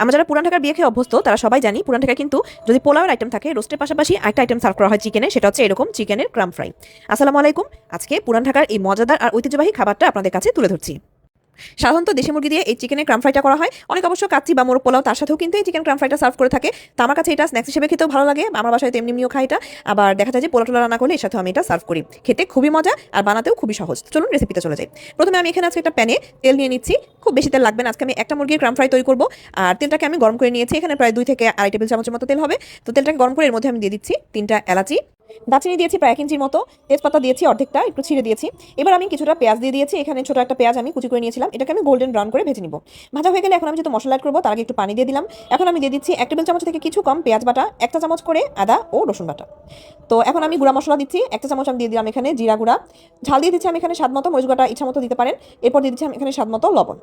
আমরা যারা পুরান ঢাকার বিয়ে খেয়ে অভ্যস্ত, তারা সবাই জানি পুরান ঢাকায় কিন্তু যদি পোলাওয়ের আইটেম থাকে রোস্টের পাশাপাশি একটা আইটেম সার্ভ করা হয় চিকেনে সেটা হচ্ছে এরকম চিকেনের ক্রাম ফ্রাই আসসালামু আলাইকুম। আজকে পুরান ঢাকার এই মজাদার আর ঐতিহ্যবাহী খাবারটা আপনাদের কাছে তুলে ধরছি। সাধারণত দেশি মুরগি দিয়ে এই চিকেনের ক্রাম ফ্রাইটা করা হয়। অনেক অবশ্য কাচ্চি বা মোরগ পোলাও তার সাথেও কিন্তু এই চিকেন ক্রাম ফ্রাইটা সার্ভ করে থাকে। তো আমার কাছে এটা স্ন্যাক্স হিসেবে খেতেও ভালো লাগে। আমার বাসায় তেমনি এমনিও খাই এটা। আবার দেখা যায় যে পোলা টোলা রান্না করলে এর সাথেও আমি এটা সার্ভ করি। খেতে খুবই মজা আর বানাতেও খুবই সহজ। চলুন রেসিপিটা চলে যাই। প্রথমে আমি এখানে আজকে একটা প্যানে তেল নিয়ে নিচ্ছি। খুব বেশি তেল লাগবে না। আজকে আমি একটা মুরগির ক্রাম ফ্রাই তৈরি করব। আর তেলটাকে আমি গরম করে নিয়েছি। এখানে প্রায় দুই থেকে আড়াই টেবিল চামচের মতো তেল হবে। তো তেলটাকে গরম করে এর মধ্যে আমি দিয়ে দিচ্ছি তিনটা এলাচি। দারচিনি দিয়েছি প্রায় এক ইঞ্চির মতো, তেজপাতা দিয়েছি অর্ধেকটা, একটু ছিঁড়ে দিয়েছি। এবার আমি কিছুটা পেঁয়াজ দিয়ে দিয়েছি, এখানে ছোট একটা পেঁয়াজ আমি কুচি করে নিয়েছিলাম, এটাকে আমি গোল্ডেন ব্রাউন করে ভেজে নিব। ভাজা হয়ে গেলে এখন আমি যেহেতু মশলা অ্যাড করব, তার আগে একটু পানি দিয়ে দিলাম। এখন আমি দিয়ে দিচ্ছি এক টেবিল চামচ থেকে কিছু কম পেঁয়াজ বাটা, একটা চামচ করে আদা ও রসুন বাটা। তো এখন আমি গুঁড়া মশলা দিচ্ছি, একটা চামচ আমি দিয়ে দিলাম এখানে জিরা গুঁড়া। ঝাল দিয়ে দিচ্ছি আমি এখানে স্বাদ মতো মরিচ গুঁড়াটা ইচ্ছা মতো দিতে পারেন, এরপর দিয়ে দিচ্ছি আমি এখানে স্বাদ মতো লবণ।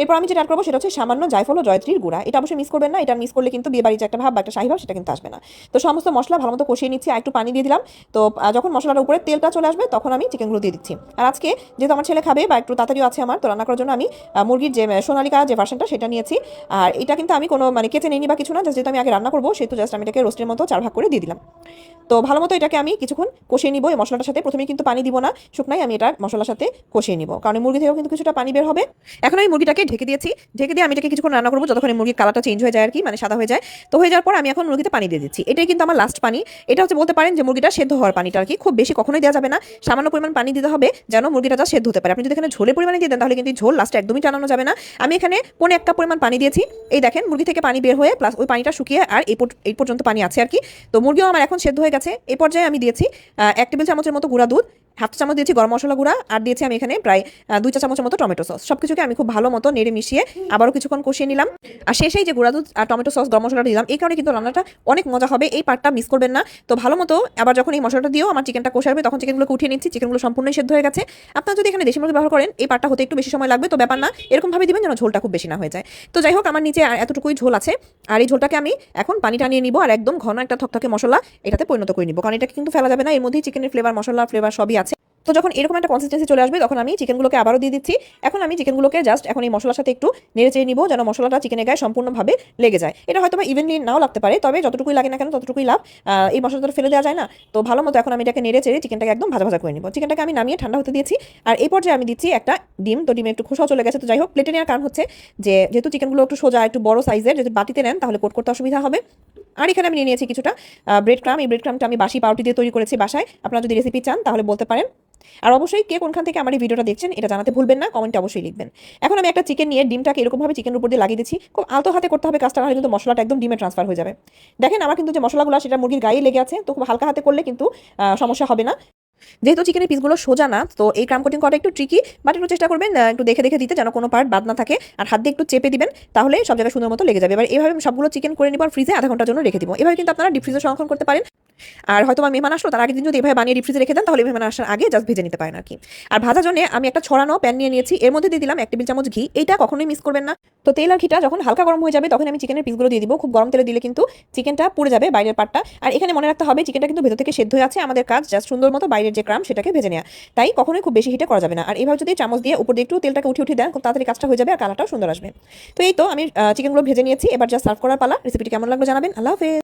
এরপর আমি যেটা করব সেটা হচ্ছে সামান্য জায়ফল ও জয়ত্রীর গুঁড়া। এটা অবশ্যই মিস করবেন না, এটা মিস করলে কিন্তু বিয়ে বাড়ির একটা ভাব বা একটা শাহী ভাব সেটা কিন্তু আসবে না। তো সমস্ত মশলা ভালো মতো কষিয়ে নিচ্ছি একটু পানি দিয়ে দিলাম। তো যখন মশলাটার উপরে তেলটা চলে আসবে তখন আমি চিকেনগুলো দিয়ে দিচ্ছি। আর আজকে যেহেতু আমার ছেলে খাবে বা একটু তাড়াতাড়িও আছে আমার, তো রান্না করার জন্য আমি মুরগির যে সোনালিকা যে ভার্সনটা সেটা নিয়েছি। আর এটা কিন্তু আমি কোনো মানে কেচে নিইনি বা কিছু না যেহেতু আমি আগে রান্না করব, সেহেতু জাস্ট আমি এটাকে রোস্টের মতো চার ভাগ করে দিয়ে দিলাম। তো ভালো মতো এটাকে আমি কিছুক্ষণ কষিয়ে নিব, এই মশলাটার সাথে। প্রথমে কিন্তু পানি দিব না শুকনাই আমি এটা মশলার সাথে কষিয়ে নিব। কারণ মুরগি থেকেও কিন্তু কিছুটা পানি বের হবে। এখন আমি মুরগিটাকে ঢেকে দিয়েছি। ঢেকে দিয়ে আমি এটাকে কিছুক্ষণ রান্না করব, যতক্ষণ মুরগির কালারটা চেঞ্জ হয়ে যায় আর কি মানে সাদা হয়ে যায়। তো হয়ে যাওয়ার পর আমি এখন মুরগিতে পানি দিয়ে দিচ্ছি। এটাই কিন্তু আমার লাস্ট পানি। এটা হচ্ছে বলতে পারেন যে মুরগিটা সেদ্ধ হওয়ার পানিটা আর কি। খুব বেশি কখনোই দেওয়া যাবে না। সামান্য পরিমাণ পানি দিতে হবে যেন মুরগিটা যা সেদ্ধ হতে পারে। আপনি যদি এখানে ঝোলের পরিমাণে দিয়ে দেন, তাহলে কিন্তু ঝোল লাস্টে একদমই টানানো যাবে না। আমি এখানে পনে এক কাপ পরিমাণ পানি দিয়েছি। এই দেখেন, মুরগি থেকে পানি বের হয়ে প্লাস ওই পানিটা শুকিয়ে আর এই পর্যন্ত পানি আছে আর কি। তো মুরগিও আমার এখন সেদ্ধ হয়ে গেছে। এই পর্যায়ে আমি দিয়েছি এক টেবিল চামচের মতো গুঁড়া দুধ। হাফ চামচ দিয়েছি গরম মশলা গুঁড়া, আর দিয়েছি আমি এখানে প্রায় দুই চা চামচের মতো টমেটো সস। সব কিছুকে আমি খুব ভালো মতো নেড়ে মিশিয়ে আবারও কিছুক্ষণ কষিয়ে নিলাম। আর শেষেই যে গুঁড়া দুধ আর টমেটো সস, গরম মশলাটা দিলাম, এই কারণে কিন্তু রান্নাটা অনেক মজা হবে, এই পার্টটা মিস করবেন না। তো ভালো মতো আবার যখন এই মশলাটা দিও আমার চিকেনটা কষাবে, তখন চিকেনগুলোকে উঠিয়ে নিচ্ছি চিকেনগুলো সম্পূর্ণই সেদ্ধ হয়ে গেছে। আপনার যদি এখানে দেশি মুরগি ব্যবহার করেন, এই পার্টটা হতে একটু বেশি সময় লাগবে, তো ব্যাপার না, এরকমভাবে দিবেন যেন ঝোলটা খুব বেশি না হয়ে যায়। তো যাই হোক, আমার নিচে এতটুকুই ঝোল আছে। আর এই ঝোলটাকে আমি এখন পানি টানিয়ে নিব আর একদম ঘন একটা থকথকে মশলা এটাতে পরিণত করে নিব। কারণ এটাকে কিন্তু ফেলা যাবে না, এর মধ্যেই চিকেনের ফ্লেভার মশলা ফ্লেভার সবই আছে। তো যখন এরকম একটা কনসিস্টেন্সি চলে আসবে, তখন আমি চিকেনগুলোকে আবারও দিয়ে দিচ্ছি। এখন আমি চিকেনগুলোকে জাস্ট এখন এই মশলার সাথে একটু নেড়ে চেড়ে নিব, যেন মশলাটা চিকেনের গায়ে সম্পূর্ণভাবে লেগে যায়। এটা হয়তো বা ইভেনলি নাও লাগতে পারে, তবে যতটুকুই লাগে না কেন ততটুকুই লাভ। এই মশলাটা ফেলে দেওয়া যায় না। তো ভালো মতো এখন আমি এটাকে নেড়ে চেড়ে চিকেনটাকে একদম ভাজা ভাজা করে নিব। চিকেনটাকে আমি নামিয়ে ঠান্ডা হতে দিয়েছি। আর এই পর্যায়ে আমি দিচ্ছি একটা ডিম। তো ডিমে একটু খোসাও চলে গেছে। তো যাই হোক প্লেটে নেওয়ার কারণ হচ্ছে যে, যেহেতু চিকেনগুলো একটু সোজা, একটু বড় সাইজের যদি বাটিতে নেন, তাহলে কোট করতে অসুবিধা হবে। আর এখানে আমি নিয়ে নিয়েছি কিছুটা ব্রেড ক্রাম এই ব্রেড ক্রামটা আমি বাসি পাউটি দিয়ে তৈরি করেছি বাসায়। আপনারা যদি রেসিপি চান, তাহলে বলতে পারেন। আর অবশ্যই কে কোনখান থেকে আমার এই ভিডিওটা দেখছেন, এটা জানাতে ভুলবেন না কমেন্টে অবশ্যই লিখবেন। এখন আমি একটা চিকেন নিয়ে ডিমটাকে এরকমভাবে চিকেনের উপর দিয়ে লাগিয়ে দিচ্ছি। খুব আলতো হাতে করতে হবে কাজটা, নাহলে কিন্তু মশলাটা একদম ডিমে ট্রান্সফার হয়ে যাবে। দেখেন আমার কিন্তু যে মশলাগুলো সেটা মুরগির গায়ে লেগে আছে, তো খুব হালকা হাতে করলে কিন্তু সমস্যা হবে না। যেহেতু চিকেনের পিসগুলো সোজা না, তো এই ক্রাম কোটিং করা একটু ট্রিকি বাট একটু চেষ্টা করবেন একটু দেখে দেখে দিতে যেন কোনো পার্ট বাদ না থাকে। আর হাত দিয়ে একটু চেপে দিবেন, তাহলে সব জায়গায় সুন্দর মতো লেগে যাবে। এবার এভাবে সবগুলো চিকেন করে নিবার ফ্রিজে আধা ঘণ্টার জন্য রেখে দিব। এভাবে কিন্তু আপনারা ডিপ ফ্রিজে সংরক্ষণ করতে পারেন। আর হয়তো আমার মেহমান আসলো, তার আগের দিন যদি এভাবে বানিয়ে ডিপ ফ্রিজে রেখে দেন, তাহলে মেহমান আসার আগে জাস্ট ভেজে নিতে পারেন আর কি আর ভাজার জন্য আমি একটা ছড়ানো প্যান নিয়ে নিয়েছি। এর মধ্যে দিয়ে দিলাম এক টেবিল চামচ ঘি। এটা কখনোই মিস করবেন না। তো তেল আর ঘিটা যখন হালকা গরম হয়ে যাবে, তখন আমি চিকেনের পিসগুলো দিয়ে দিব। খুব গরম তেলে দিলে কিন্তু চিকেনটা পুড়ে যাবে বাইরের পাটটা আর এখানে মনে রাখতে হবে চিকেনটা কিন্তু ভেতর থেকে সেদ্ধ হয়ে আছে। আমাদের কাজ জাস্ট সুন্দর মতো বাইরের যে ক্রাম সেটাকে ভেজে নেওয়া তাই কখনোই খুব বেশি হিটে করা যাবে না। আর এইভাবে যদি চামচ দিয়ে উপর দিয়ে একটু তেলটাকে উঠে উঠে দেন, খুব তাড়াতাড়ি কাজটা হয়ে যাবে আর কালারটাও সুন্দর আসবে। তো এই তো আমি চিকেনগুলো ভেজে নিয়েছি। এবার যা সার্ভ করার পালা। রেসিপিটি কেমন লাগল জানাবেন। আল্লাহ হাফেজ।